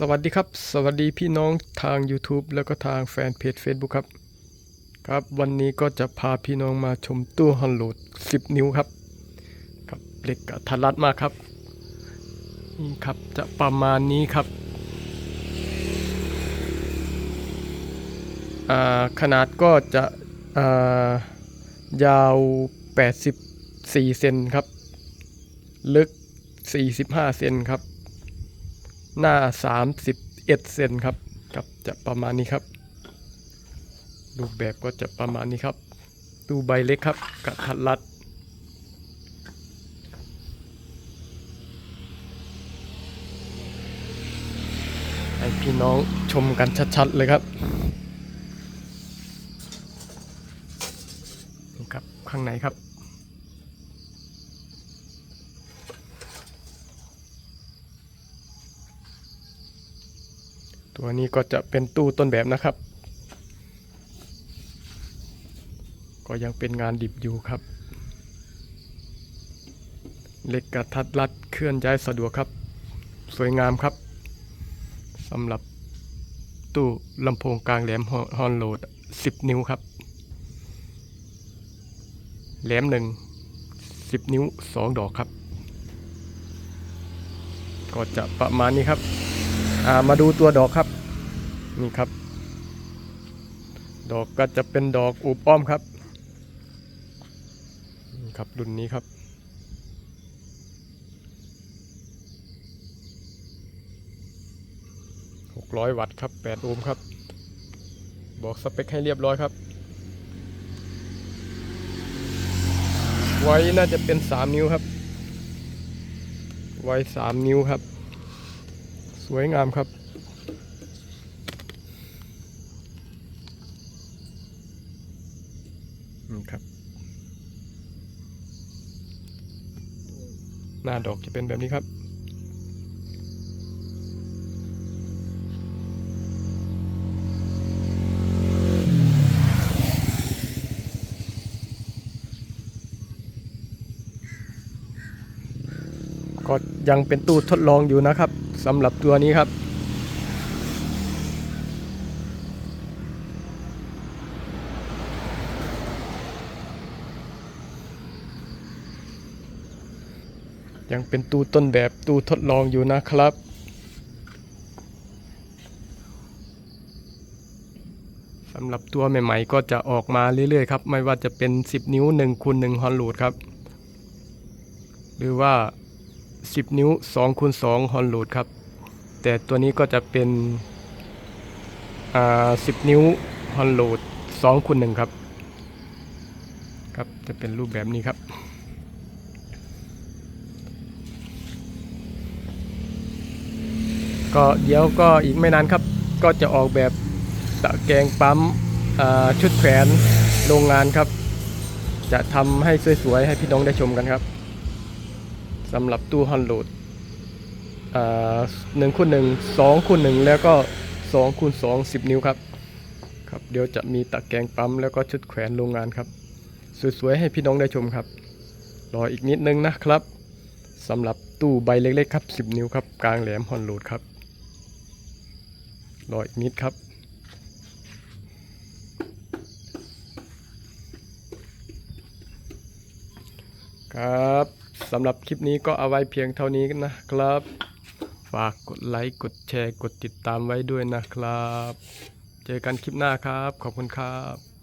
สวัสดีครับ สวัสดีพี่น้องทาง YouTube แล้วก็ทางแฟนเพจ Facebook ครับ ครับ วันนี้ก็จะพาพี่น้องมาชมตู้ฮอนโหลด 10 นิ้วครับครับเล็กกับทัดรัดมากครับ นี่ครับจะประมาณนี้ครับอ่าขนาดก็จะอ่ายาว 84 เซนครับ ลึก 45 เซนครับ หน้า 31 เซนครับครับจะประมาณนี้ครับ รูปแบบก็จะประมาณนี้ครับ ตู้ใบเล็กครับกระทัดรัดให้พี่น้องชมกันชัดๆเลยครับครับข้างในครับ ตัวนี้ก็จะเป็นตู้ต้นแบบนะครับ ก็ยังเป็นงานดิบอยู่ครับเหล็กกระทัดรัดเคลื่อนย้ายสะดวกครับ สวยงามครับสำหรับตู้ลำโพงกลางแหลมฮอนโหลด 10 นิ้วครับ แหลมหนึ่ง10 นิ้ว 2 ดอกครับ ก็จะประมาณนี้ครับ มาดูตัวดอกครับ นี่ครับ ดอกก็จะเป็นดอกอูบอ้อมครับนี่ครับรุ่นนี้ครับ600วัตต์ครับ8โอห์มครับ บอกสเปคให้เรียบร้อยครับ ไว้น่าจะเป็น3นิ้วครับ ไว้3นิ้วครับ สวยงามครับ นี่ครับ หน้าดอกจะเป็นแบบนี้ครับ ก็ยังเป็นตู้ทดลองอยู่นะครับสำหรับตัวนี้ครับ ยังเป็นตู้ต้นแบบตู้ทดลองอยู่นะครับสำหรับตัวใหม่ๆ ก็จะออกมาเรื่อยๆครับ ไม่ว่าจะเป็น 10 นิ้ว1คูณ1ฮอนลูดครับ หรือว่า 10 นิ้ว2คูณ2ฮอนลูดครับ แต่ตัวนี้ก็จะเป็นอ่า10 นิ้วฮอนลูด2คูณ1ครับ ครับจะเป็นรูปแบบนี้ครับก็เดี๋ยวก็อีกไม่นานครับ ก็จะออกแบบตะแกรงปั๊มอ่าชุดแขวนโรงงานครับ จะทำให้สวยๆ ให้พี่น้องได้ชมกันครับ สำหรับตู้ฮอนโหลดหนึ่งคูณหนึ่งสองคูณหนึ่งแล้วก็สองคูณสองสิบนิ้วครับครับ เดี๋ยวจะมีตะแกรงปั๊มแล้วก็ชุดแขวนโรงงานครับ สวยๆ ให้พี่น้องได้ชมครับ รออีกนิดนึงนะครับสำหรับตู้ใบเล็กๆครับ10นิ้วครับ กลางแหลมฮอนโหลดครับ รออีกนิดครับครับ สำหรับคลิปนี้ก็เอาไว้เพียงเท่านี้นะครับ ฝากกดไลค์กดแชร์กดติดตามไว้ด้วยนะครับ เจอกันคลิปหน้าครับ ขอบคุณครับ